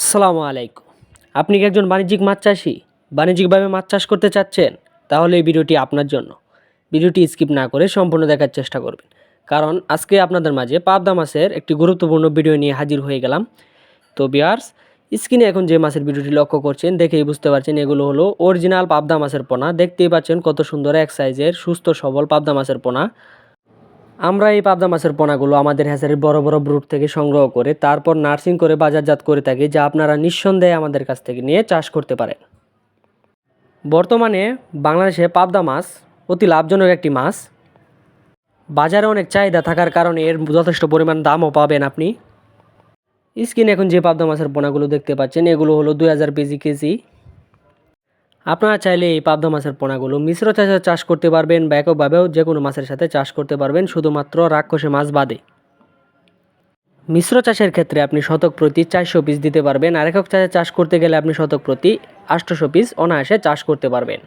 আসসালামু আলাইকুম। আপনি কি একজন বাণিজ্যিক মাছ চাষি? বাণিজ্যিকভাবে মাছ চাষ করতে চাচ্ছেন? তাহলে এই ভিডিওটি আপনার জন্য। ভিডিওটি স্কিপ না করে সম্পূর্ণ দেখার চেষ্টা করবেন। কারণ আজকে আপনাদের মাঝে পাবদা মাছের একটি গুরুত্বপূর্ণ ভিডিও নিয়ে হাজির হয়ে গেলাম। তো বিয়ার্স স্ক্রিনে এখন যে মাছের ভিডিওটি লক্ষ্য করছেন, দেখেই বুঝতে পারছেন এগুলো হলো অরিজিনাল পাবদা মাছের পোনা। দেখতেই পাচ্ছেন কত সুন্দর এক সাইজের সুস্থ সবল পাবদা মাছের পোনা। আমরা এই পাবদা মাছের পোনাগুলো আমাদের হ্যাচারির বড় বড় ব্রুট থেকে সংগ্রহ করে, তারপর নার্সিং করে বাজারজাত করে থাকি, যা আপনারা নিঃসন্দেহে আমাদের কাছ থেকে নিয়ে চাষ করতে পারেন। বর্তমানে বাংলাদেশে পাবদা মাছ অতি লাভজনক একটি মাছ। বাজারে অনেক চাহিদা থাকার কারণে এর যথেষ্ট পরিমাণ দামও পাবেন আপনি। স্কিন এখন যে পাবদা মাছের পোনাগুলো দেখতে পাচ্ছেন, এগুলো হলো দুই হাজার কেজি কেজি আপনারা চাইলে এই পাবদা মাছের পোনাগুলো মিশ্র চাষে চাষ করতে পারবেন বা এককভাবেও যে কোনো মাছের সাথে চাষ করতে পারবেন, শুধুমাত্র রাক্ষসে মাছ বাদে। মিশ্র চাষের ক্ষেত্রে আপনি শতক প্রতি চারশো পিস দিতে পারবেন, আর একক চাষে চাষ করতে গেলে আপনি শতক প্রতি আটশোশো পিস অনায়াসে চাষ করতে পারবেন।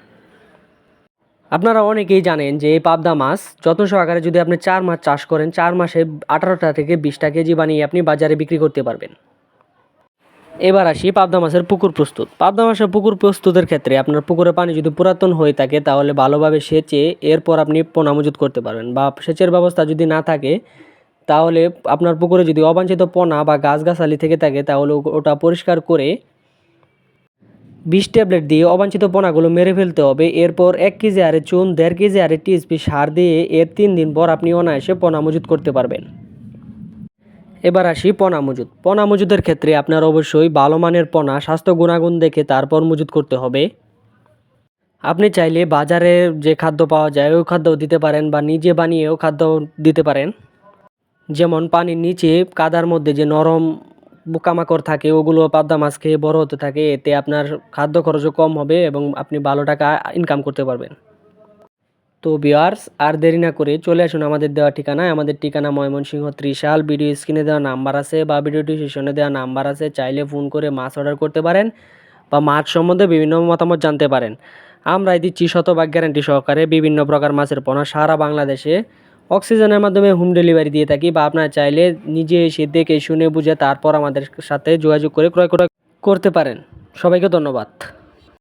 আপনারা অনেকেই জানেন যে এই পাবদা মাছ যত্ন সহকারে যদি আপনি চার মাস চাষ করেন, চার মাসে আঠারোটা থেকে বিশটা কেজি বানিয়ে আপনি বাজারে বিক্রি করতে পারবেন। এবার আসি পাবদা মাছের পুকুর প্রস্তুত। পাবদা মাছের পুকুর প্রস্তুতের ক্ষেত্রে আপনার পুকুরের পানি যদি পুরাতন হয়ে থাকে, তাহলে ভালোভাবে সেচে এরপর আপনি পোনা মজুত করতে পারবেন বা সেচের ব্যবস্থা যদি না থাকে, তাহলে আপনার পুকুরে যদি অবাঞ্ছিত পোনা বা গাছগাছালি থেকে থাকে, তাহলে ওটা পরিষ্কার করে বিষ ট্যাবলেট দিয়ে অবাঞ্ছিত পোনাগুলো মেরে ফেলতে হবে। এরপর এক কেজি আরে চুন, দেড় কেজি আরে টিএসপি সার দিয়ে এর তিন দিন পর আপনি অনায়াসে পোনা মজুত করতে পারবেন। এবার আসি পোনা মজুদ। পোনা মজুদের ক্ষেত্রে আপনার অবশ্যই ভালো মানের পোনা, স্বাস্থ্য গুণাগুণ দেখে তারপর মজুদ করতে হবে। আপনি চাইলে বাজারে যে খাদ্য পাওয়া যায়, ওই খাদ্যও দিতে পারেন বা নিজে বানিয়েও খাদ্য দিতে পারেন। যেমন পানির নিচে কাদার মধ্যে যে নরম পোকামাকড় থাকে, ওগুলো পাবদা মাছ খেয়ে বড় হতে থাকে, এতে আপনার খাদ্য খরচও কম হবে এবং আপনি ভালো টাকা ইনকাম করতে পারবেন। তো বিয়ার্স আর দেরি না করে চলে আসুন আমাদের দেওয়া ঠিকানায়। আমাদের ঠিকানা ময়মনসিংহ ত্রিশাল, ভিডিও স্ক্রিনে দেওয়া নাম্বার আছে বা ভিডিও ডিসক্রিপশনে দেওয়া নাম্বার আছে, চাইলে ফোন করে মাছ অর্ডার করতে পারেন বা মাছ সম্বন্ধে বিভিন্ন মতামত জানতে পারেন। আমরা দিচ্ছি শতভাগ গ্যারান্টি সহকারে বিভিন্ন প্রকার মাছের পোনা সারা বাংলাদেশে অক্সিজেনের মাধ্যমে হোম ডেলিভারি দিয়ে থাকি বা আপনারা চাইলে নিজে এসে দেখে শুনে বুঝে তারপর আমাদের সাথে যোগাযোগ করে ক্রয় করে করতে পারেন। সবাইকে ধন্যবাদ।